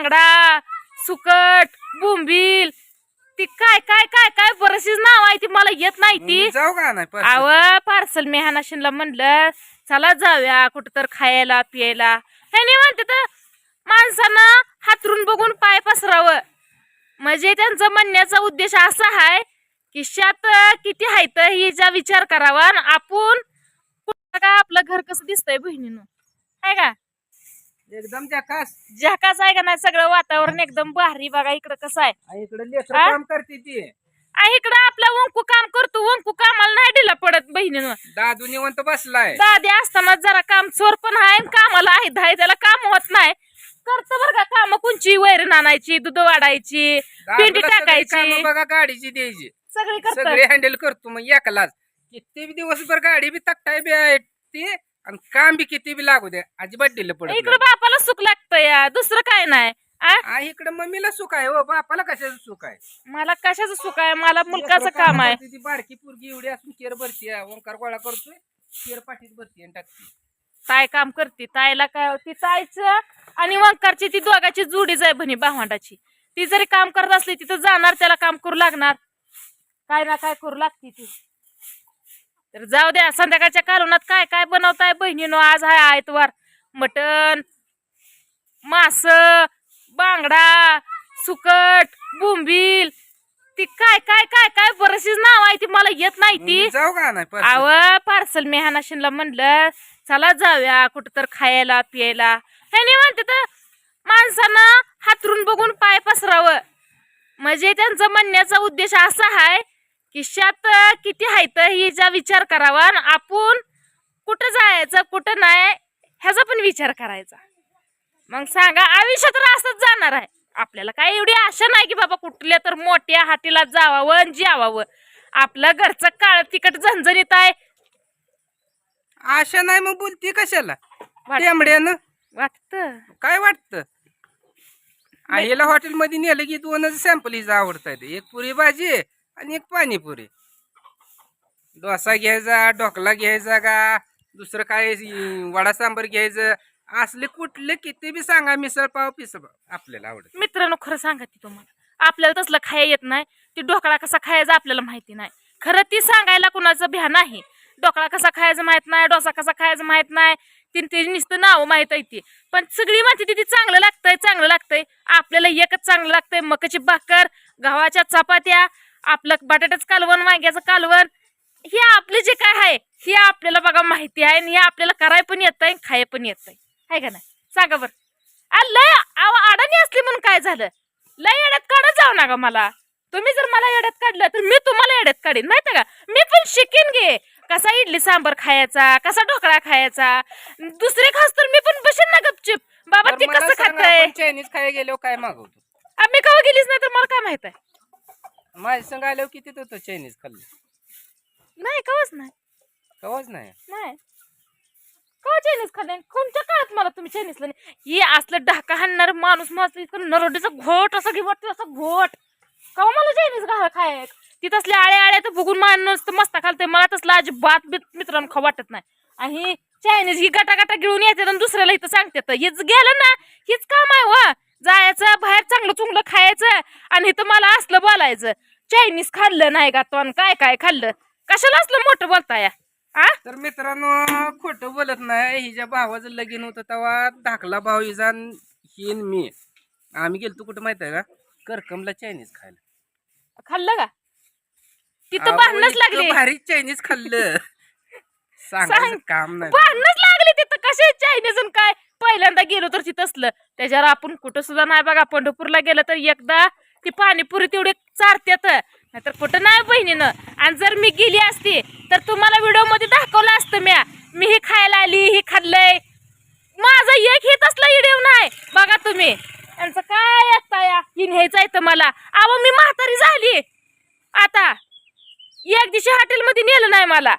बांगडा सुकट बुंबील. ती काय काय काय काय बरशीच नाव आहे ती मला येत नाही ती. जाऊ का नाही आव पार्सल मी हानाशीनला म्हणलं चला जाऊया कुठं तर खायला पियायला. ह्याने म्हणते तर माणसानं हातरून बघून पाय पसरावं. म्हणजे त्यांचा म्हणण्याचा उद्देश असा आहे की शात किती हायत हिचा विचार करावा आपण आपलं घर कसं दिसतंय बहिणीनं. आहे का? एकदम जकास. जहाकाच आहे का नाही? सगळं वातावरण एकदम भारी बघा इकडं कसं आहे. इकडे लेकर? काम करते ती. इकडं आपला वंकू काम करतो. वंकू कामाला नाही दिला पडत बहिणीनं. दादू निवंत बसलाय. दादी असताना जरा काम चोर पण आहे आणि कामाला आहे. धाय त्याला काम होत नाही. करतो बरं का काम? कुंची वैरण आणायची दूध वाढायची पेंटी दादूला सगळी कामं टाकायची. बघा गाडीची द्यायची. सगळी करतो. सगळे हँडल करतो मग एकलाच. किती दिवसभर गाडी बी तकटाय बी आहे ती. आणि काम बी किती बी लागू द्या अजिबात दिलं पडत इकडं बापाला सुख लागतं या दुसरं काय नाही. आ? नाही. इकडे मम्मीला सुख आहे हो बापाला कशाचं सुख आहे? मला कशाचं सुख आहे? मला मुलकाचं काम आहे. ती बारकी पोरगी एवढी असून केर भरती ओंकार गोळा करतोय केर पाठीत भरती आणि टाकते. ताय काम करते ताईला काय ती ताईचं आणि वंकारची ती दोघाची जोडीच आहे बहिणी भावंडाची. ती जरी काम करत असली तिथं जाणार त्याला काम करू लागणार. काय ना काय करू लागते ती. तर जाऊ द्या संध्याकाळच्या कालवनात काय काय बनवताय बहिणीनो? आज हाय आयतवार मटण मास बांगडा सुकट बुंबील. ती काय काय काय काय? बरशीच नाव आहे ती मला येत नाही ती. जाऊ का नाही पार्सल? आव पार्सल मी हानाशीनला म्हणलं चला जाऊया कुठं तर खायला पियायला. ह्याने म्हणते तर माणसानं हातरून बघून पाय पसरावं. म्हणजे त्यांचा म्हणण्याचा उद्देश असा आहे की शात किती हायत हिचा विचार करावा आणि आपण कुठं जायचं कुठं नाही ह्याचा पण विचार करायचा. मग सांगा आयुष्यात तर असंच जाणार आहे. आपल्याला काय एवढी आशा नाही की बाबा कुठल्या तर मोठ्या हाटीला जावावं आणि जेवावं. आपलं घरचं काळ तिकट झणझणीत आहे. आशा नाही मग बोलती कशाला? टेंबड्यानं? वाटत. काय वाटतं? आईला हॉटेलमध्ये नेलं की दोनच सॅम्पल हिचं आवडतात एक पुरी भाजी आणि एक पाणीपुरी. डोसा घ्यायचा ढोकला घ्यायचा का दुसरं काय वडा सांबर घ्यायचं असले कुठले किती बी सांगा मिसळ पाव पिसळ आपल्याला आवडत. मित्रांनो खरं सांगा ती तुम्हाला आपल्याला तसलं खाया येत नाही ती ढोकळा कसा खायचा आपल्याला माहिती नाही. खरं ती सांगायला कुणाचं भ्या नाही ढोकळा कसा खायचं माहीत नाही डोसा कसा खायचं माहीत नाही तीन ते नुसतं नाव माहीत आहे ती. पण सगळी माहिती ती चांगलं लागतंय चांगलं लागतंय. आपल्याला एकच चांगलं लागतंय मकाची भाकर गव्हाच्या चपात्या आपलं बटाट्याचं कालवण वांग्याचं कालवण हे आपले जे काय आहे हे आपल्याला बघा माहिती आहे आणि हे आपल्याला कराय पण येत आहे खाय पण येत आहे हाय का नाही? सांगा बरं. लय अडाणी असली म्हणून काय झालं? लय येड्यात काढत जाऊ नका मला. तुम्ही जर मला येड्यात काढलं तर मी तुम्हाला येड्यात काढीन. माहिती का? मी पण शिकेन गे. कसा इडली सांबर खायचा कसा ढोकळा खायचा. दुसरे खास तर मी पण बसेन ना गपचिप. बाबा ती कसं खातंय? चायनीज खायला गेलो काय मागवतो? आम्ही कवा गेलीच नाही तर मला काय माहीत आहे? माझ्या संग आल्यावर किती होतं चायनीज खाल्लं? नाही कवाच नाही. कवाच नाही? नाही. कवा चायनीज खाल्ले कोणत्या काळात मला तुम्ही चायनीजला नाही? हे असलं ढाका हाणणार माणूस माझं इतकं नरोडीचा घोट असं घे वाटतं असं घोट. कवा मला चायनीज घा खाय? ती तसल्या आळ्या आळ्या तर बघून माणूस तर मस्त खालतंय. मला तसलं अजिबात बी मित्रांनो खाऊ वाटत नाही. आणि ही चायनीज ही गटा गटा घेऊन येते आणि दुसऱ्याला इथं सांगते हेच गेलं ना हेच काम आहे वा जायचं बाहेर चांगलं चुंगलं खायचं आणि इथं मला असलं बोलायचं. चायनीज खाल्लं नाही का तो आणि काय काय खाल्लं? कशाला असलं मोठं बोलताय आ? तर मित्रांनो खोटं बोलत नाही. हिच्या भावाचं लगीन होतं तेव्हा धाकला भाऊ आणि ही मी. आम्ही गेलतो कुठं माहीत आहे का? करकमला चायनीज खायला. खाल्लं का? तिथं भांडणच इतकं लागली. भारी चायनीज खाल्लं. सांग. काम नाही. भांडणच लागली तिथं. कसे चायनीज आणि काय? पहिल्यांदा गेलो तर तिथं असलं. त्याच्यावर आपण कुठं सुद्धा नाही बघा पंढरपूरला गेलं तर एकदा ती पाणीपुरी तेवढी चारत्यात. नाहीतर कुठं नाही बहिणीनं. आणि जर मी गेली असती तर तुम्हाला व्हिडिओमध्ये दाखवलं असतं म्या. मी हे खायला आली हे खाल्लंय. माझा एक हे तसला व्हिडिओ नाही. बघा तुम्ही. त्यांचं काय आता या ही न्यायचं आहे मला. अहो मी म्हातारी झाली. आता एक दिवशी हॉटेलमध्ये नेलं नाही मला.